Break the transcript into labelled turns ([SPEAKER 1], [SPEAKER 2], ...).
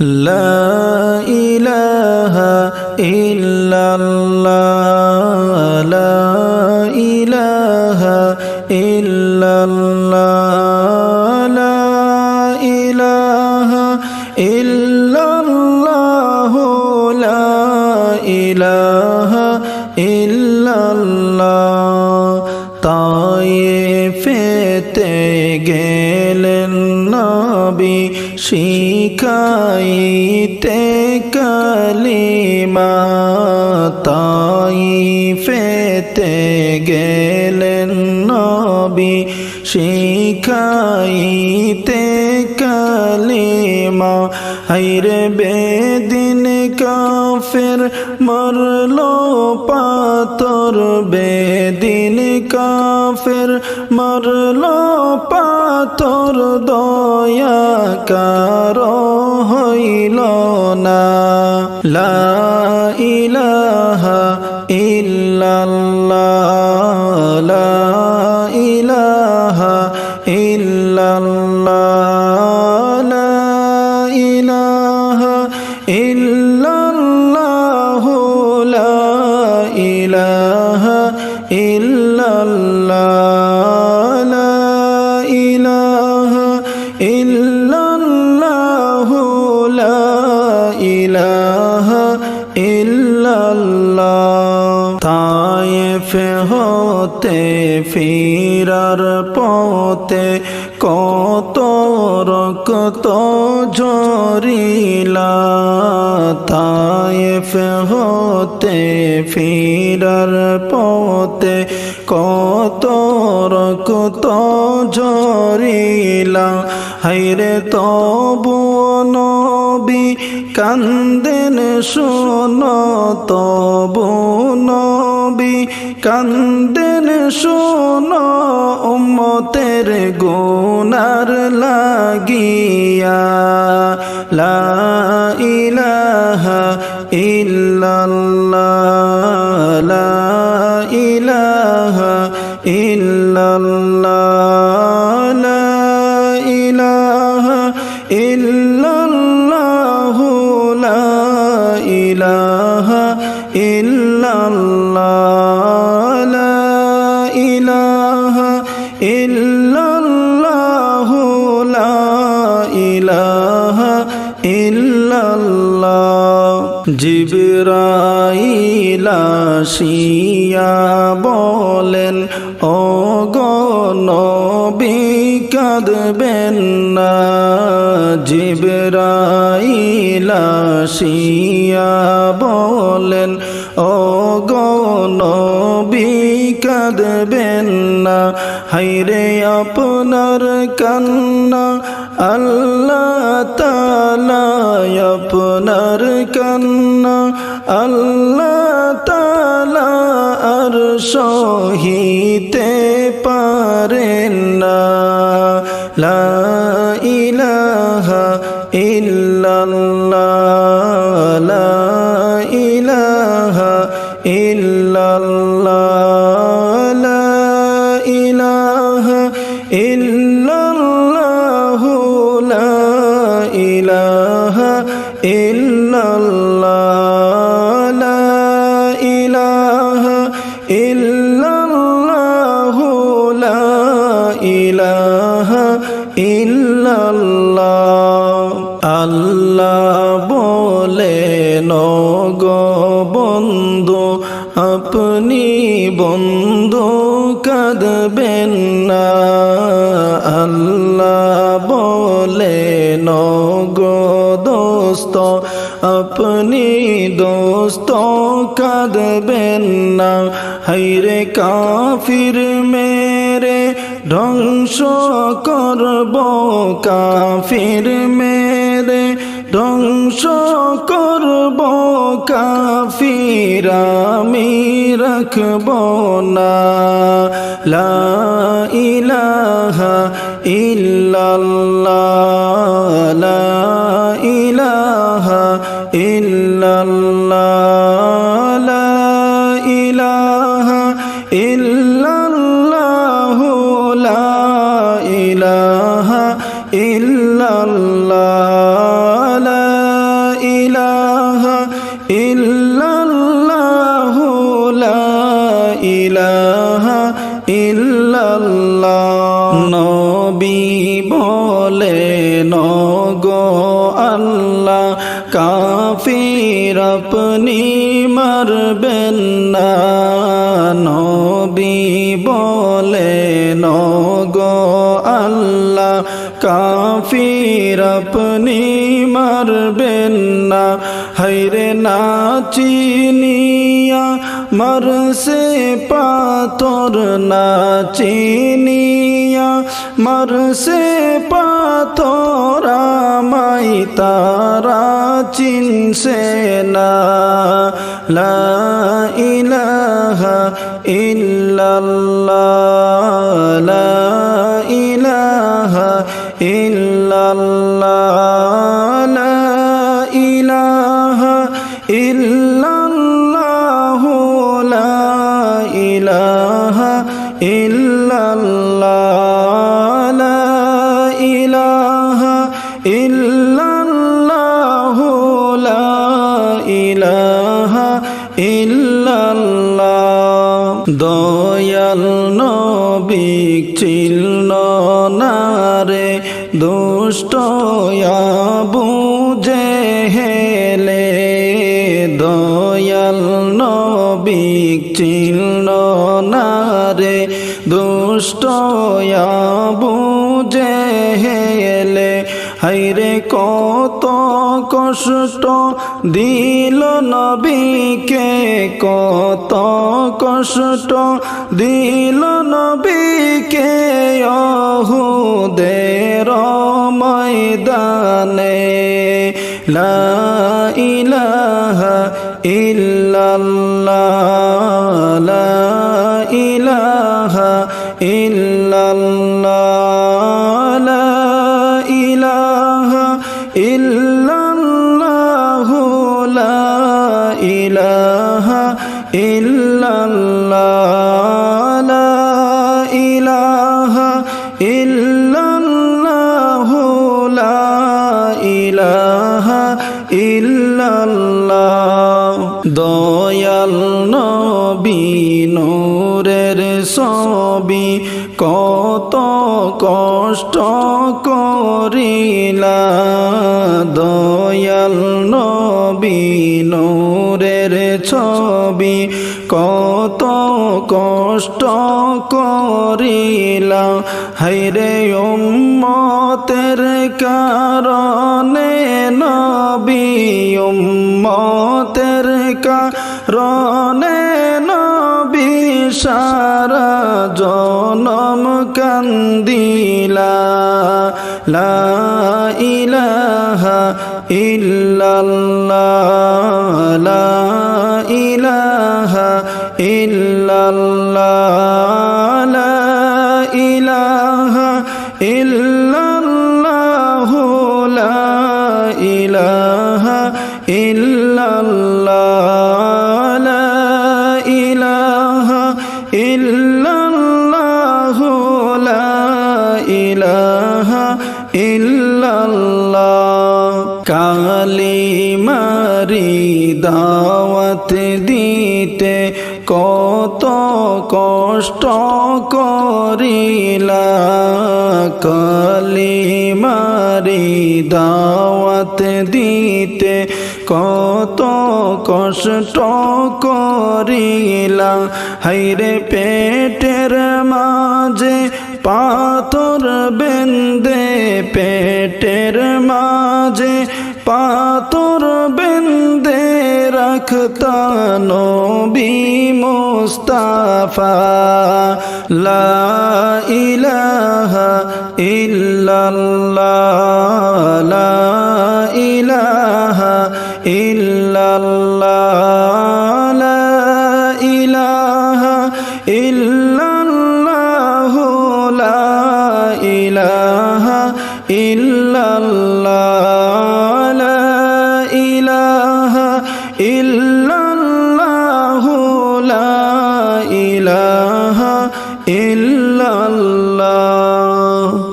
[SPEAKER 1] لا إله إلا الله لا إله إلا الله لا إله إلا الله لا إله إلا الله তায়েফেতে গেলেন নবী শিখাইতে কালিমা তাইফেতে গেলেন নবী। শিখাইতে কালিমা হাইরে বেদিন কাফের মরলো পাতর বেদিন কাফের মরলো পাতর দয়া কারও হইল না। লা ইলাহা ইল্লাল্লাহ, লা ইলাহা লা ইলাহা ইল্লাল্লাহ। হতে, ফিরার পথে কত রক্ত ঝরিলা, তায়েফ হতে, ফিরার পথে কত রক্ত ঝরিলা। হাইরে তবু নবী কান্দেন, শোন, তবু নবী কান্দেন শোন উম্মতের গুনার লাগিয়া। লা ইলাহা ইল্লাল্লাহ। জিবরাইলা শিয়া বলেন ও গনবী কাঁদবেন না। জিবরাইলা শিয়া বলেন ও গনবী কাঁদবেন না। হাইরে আপনার কান্না আল্লাহ তালায় আপনার কান্না আল্লাহ তালা আর সহিতে পারেন না। লা ইলাহা ইল্লাল্লাহ। ইলাহা ইল্লাল্লাহ, লা ইলাহা ইল্লাল্লাহ, লা ইলাহা ইল্লাল্লাহ। আল্লাহ বলে, নগ বন্ধু, আপনি বন্ধু কাঁদবেন না। আল্লাহ নগ দোস্ত, আপনি দোস্ত কাঁদবেন না। হাইরে কাফির মেরে ধ্বংস করব, কাফির মেরে ধ্বংস করব, কাফির আমি রাখব না। লা ইলাহা ইল্লাল্লাহ। ইলাহা কাফির আপনি মারবেন না। নবী বলে, নগো আল্লাহ, কাফির আপনি মারবেন না। হৈরে না চিনিয়া মরসে পাথর না চিনিয়া মরসে পাথর মাই তারা চিনসে না লা ইলাহা ইল্লাল্লাহ লা ইল্লাল্লাহ দয়াল নবী চিল্ল নারে দুষ্ট বুঝে হেলে দয়াল নবী চিল্ল নারে দুষ্ট হাইরে কত কষ্ট দিল নবীকে, কত কষ্ট দিল নবীকে অহুদের ময়দানে। লা ইলাহা ইল্লাল্লাহ, লা ইলাহা ইল্লাল্লাহ। ইল্লাল্লাহ দয়াল নবী নূরের ছবি কত কষ্ট করিলা দয়াল নবী নূরের ছবি কত কষ্ট করিলা। হাইরে উম্মতের কারণে নবী, উম্মতের কারণে নবী সারা জনম কান্দিলা। লা ইলাহা ইল্লাল্লাহ, লা ইলাহা ইল্লাল্লাহ লা ইলাহা ইল্লাল্লাহ লা ইলাহা ইল্লাল্লাহ লা ইলাহা ইল্লাল্লাহ লা ইলাহা ইল্লাল্লাহ। কালিমারি কত কষ্ট করিলা, কালিমারি দাওয়াত দিতে কত কষ্ট করিলা। হাইরে পেটের মাঝে পাথর বেন্দে পেটের মাঝে পাথর বেন্দে রাখতা নবী। মুস্তাফা লা ইলাহা ইল্লাল্লাহ লা ইলাহা ইল্লাল্লাহ।